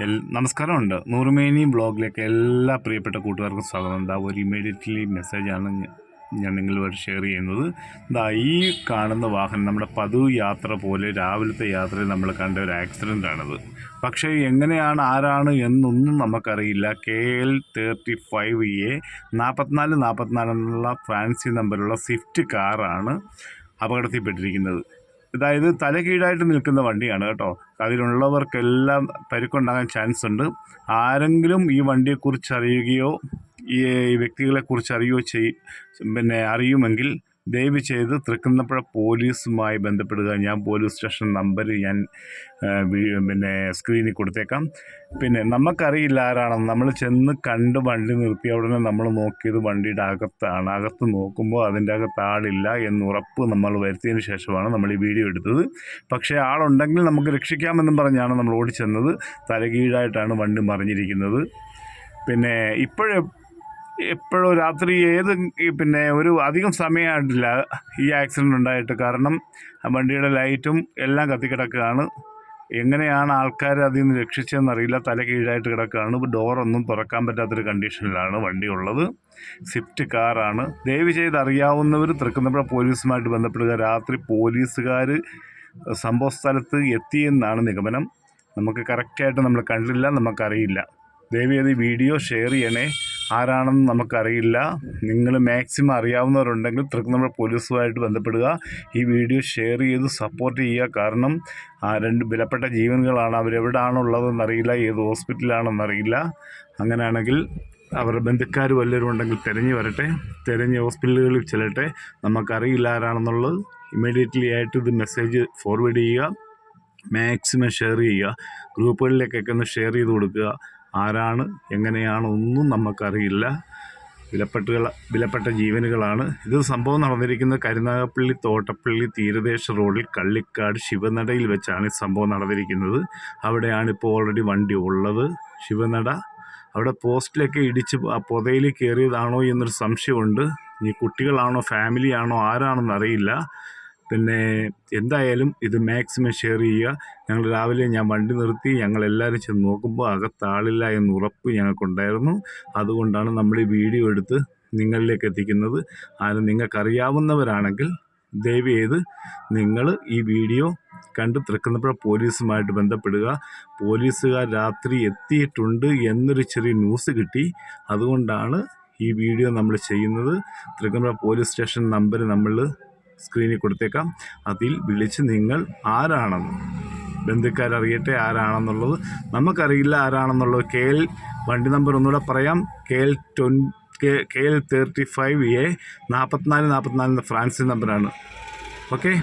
L നമസ്കാരമുണ്ട്. നൂറുമേനി ബ്ലോഗിലേക്ക് എല്ലാ പ്രിയപ്പെട്ട കൂട്ടുകാർക്കും സ്വാഗതം. ദാ ഒരു ഇമ്മീഡിയറ്റ്ലി മെസ്സേജാണ് ഞാൻ നിങ്ങളുമായിട്ട് ഷെയർ ചെയ്യുന്നത്. ദാ ഈ കാണുന്ന വാഹനം നമ്മുടെ പതിവ് യാത്ര പോലെ രാവിലത്തെ യാത്രയിൽ നമ്മൾ കണ്ട ഒരു ആക്സിഡന്റ് ആണത്. പക്ഷേ എങ്ങനെയാണ് ആരാണ് എന്നൊന്നും നമുക്കറിയില്ല. K L thirty five A നാൽപ്പത്തിനാല് നാൽപ്പത്തിനാല് എന്നുള്ള ഫാൻസി നമ്പറുള്ള സ്വിഫ്റ്റ് കാറാണ് അപകടത്തിൽപ്പെട്ടിരിക്കുന്നത്. അതായത് തലകീഴായിട്ട് നിൽക്കുന്ന വണ്ടിയാണ് കേട്ടോ. അതിലുള്ളവർക്കെല്ലാം പരിക്കുണ്ടാകാൻ ചാൻസ് ഉണ്ട് ആരെങ്കിലും ഈ വണ്ടിയെക്കുറിച്ച് അറിയുകയോ ഈ വ്യക്തികളെക്കുറിച്ച് അറിയുകയോ ചെയ് പിന്നെ അറിയുമെങ്കിൽ ദയവ് ചെയ്ത് തൃക്കുന്നപ്പുഴ പോലീസുമായി ബന്ധപ്പെടുക. ഞാൻ പോലീസ് സ്റ്റേഷൻ നമ്പർ ഞാൻ പിന്നെ സ്ക്രീനിൽ കൊടുത്തേക്കാം. പിന്നെ നമുക്കറിയില്ല ആരാണെന്ന്. നമ്മൾ ചെന്ന് കണ്ട് വണ്ടി നിർത്തിയ ഉടനെ നമ്മൾ നോക്കിയത് വണ്ടിയുടെ അകത്താണ്. അകത്ത് നോക്കുമ്പോൾ അതിന്റെ അകത്ത് ആളില്ല എന്ന് ഉറപ്പ് നമ്മൾ വരുത്തിയതിന് ശേഷമാണ് നമ്മൾ ഈ വീഡിയോ എടുത്തത്. പക്ഷേ ആളുണ്ടെങ്കിൽ നമുക്ക് രക്ഷിക്കാമെന്നും പറഞ്ഞാണ് നമ്മൾ ഓടിച്ചെന്നത്. തലകീഴായിട്ടാണ് വണ്ടി മറിഞ്ഞിരിക്കുന്നത്. പിന്നെ ഇപ്പോഴേ എപ്പോഴോ രാത്രി ഏത് പിന്നെ ഒരു അധികം സമയമായിട്ടില്ല ഈ ആക്സിഡന്റ് ഉണ്ടായിട്ട്. കാരണം വണ്ടിയുടെ ലൈറ്റും എല്ലാം കത്തിക്കിടക്കുകയാണ്. എങ്ങനെയാണ് ആൾക്കാർ അതിൽ നിന്ന് രക്ഷിച്ചതെന്നറിയില്ല. തല കീഴായിട്ട് കിടക്കുകയാണ്. ഡോറൊന്നും തുറക്കാൻ പറ്റാത്തൊരു കണ്ടീഷനിലാണ് വണ്ടി ഉള്ളത് സ്വിഫ്റ്റ് കാറാണ് ദയവ് ചെയ്ത് അറിയാവുന്നവർ തൃക്കുന്നപ്പുഴ പോലീസുമായിട്ട് ബന്ധപ്പെടുക. രാത്രി പോലീസുകാർ സംഭവ സ്ഥലത്ത് എത്തിയെന്നാണ് നിഗമനം. നമുക്ക് കറക്റ്റായിട്ട് നമ്മൾ കണ്ടില്ല നമുക്കറിയില്ല. ദയവ് ചെയ്ത് വീഡിയോ ഷെയർ ചെയ്യണേ. ആരാണെന്ന് നമുക്കറിയില്ല. നിങ്ങൾ മാക്സിമം അറിയാവുന്നവരുണ്ടെങ്കിൽ തൃക്കുന്നപ്പുഴ പോലീസുമായിട്ട് ബന്ധപ്പെടുക. ഈ വീഡിയോ ഷെയർ ചെയ്ത് സപ്പോർട്ട് ചെയ്യുക. കാരണം രണ്ട് വിലപ്പെട്ട ജീവനുകളാണ്. അവരെവിടാണുള്ളതെന്ന് അറിയില്ല. ഏത് ഹോസ്പിറ്റലാണെന്നറിയില്ല അങ്ങനെയാണെങ്കിൽ അവരുടെ ബന്ധുക്കാർ വല്ലവരും ഉണ്ടെങ്കിൽ തിരഞ്ഞു വരട്ടെ. തിരഞ്ഞ് ഹോസ്പിറ്റലുകളിൽ ചെല്ലട്ടെ. നമുക്കറിയില്ല ആരാണെന്നുള്ളത്. ഇമ്മീഡിയറ്റ്ലി ആയിട്ട് ഇത് മെസ്സേജ് ഫോർവേഡ് ചെയ്യുക. മാക്സിമം ഷെയർ ചെയ്യുക. ഗ്രൂപ്പുകളിലേക്കൊക്കെ ഒന്ന് ഷെയർ ചെയ്ത് കൊടുക്കുക. ആരാണ് എങ്ങനെയാണ് ഒന്നും നമുക്കറിയില്ല. വിലപ്പെട്ടുകൾ വിലപ്പെട്ട ജീവനുകളാണ്. ഇത് സംഭവം നടന്നിരിക്കുന്നത് കരുനാഗപ്പള്ളി തോട്ടപ്പള്ളി തീരദേശ റോഡിൽ കള്ളിക്കാട് ശിവനടയിൽ വെച്ചാണ് ഈ സംഭവം നടന്നിരിക്കുന്നത്. അവിടെയാണ് ഇപ്പോൾ ഓൾറെഡി വണ്ടി ഉള്ളത്. ശിവനട അവിടെ പോസ്റ്റിലൊക്കെ ഇടിച്ച് ആ പുതയിൽ കയറിയതാണോ എന്നൊരു സംശയമുണ്ട്. ഇനി കുട്ടികളാണോ ഫാമിലിയാണോ ആരാണെന്ന് അറിയില്ല. പിന്നെ എന്തായാലും ഇത് മാക്സിമം ഷെയർ ചെയ്യുക. ഞങ്ങൾ രാവിലെ ഞാൻ വണ്ടി നിർത്തി ഞങ്ങൾ എല്ലാവരും ചെന്ന് നോക്കുമ്പോൾ അകത്താളില്ല എന്ന് ഉറപ്പ് ഞങ്ങൾക്കുണ്ടായിരുന്നു. അതുകൊണ്ടാണ് നമ്മൾ ഈ വീഡിയോ എടുത്ത് നിങ്ങളിലേക്ക് എത്തിക്കുന്നത്. ആരും നിങ്ങൾക്കറിയാവുന്നവരാണെങ്കിൽ ദയവ് ചെയ്ത് നിങ്ങൾ ഈ വീഡിയോ കണ്ട് തൃക്കുന്നപ്പുഴ പോലീസുമായിട്ട് ബന്ധപ്പെടുക. പോലീസുകാർ രാത്രി എത്തിയിട്ടുണ്ട് എന്നൊരു ചെറിയ ന്യൂസ് കിട്ടി. അതുകൊണ്ടാണ് ഈ വീഡിയോ നമ്മൾ ചെയ്യുന്നത്. തൃക്കുന്നപ്പുഴ പോലീസ് സ്റ്റേഷൻ നമ്പർ നമ്മൾ സ്ക്രീനിൽ കൊടുത്തേക്കാം. അതിൽ വിളിച്ച് നിങ്ങൾ ആരാണെന്ന്. ബന്ധുക്കാരറിയട്ടെ ആരാണെന്നുള്ളത്. നമുക്കറിയില്ല ആരാണെന്നുള്ളത്. കെ എൽ വണ്ടി നമ്പർ ഒന്നുകൂടെ പറയാം. K L twenty K K L thirty five A നാൽപ്പത്തിനാല് നാൽപ്പത്തിനാലിന്റെ ഫ്രാൻസിൽ നമ്പറാണ്. ഓക്കെ?